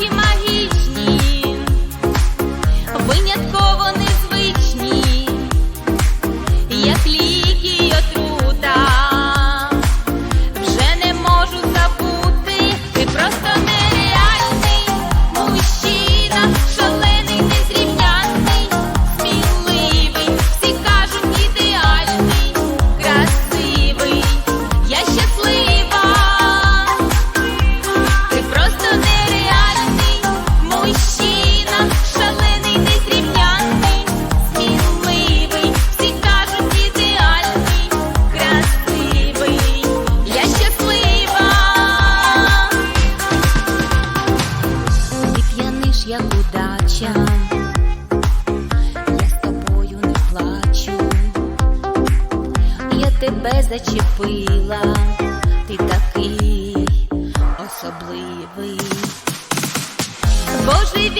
noite mais. знаєш, як удача, я з тобою не плачу, я тебе зачепила, ти такий особливий. Боже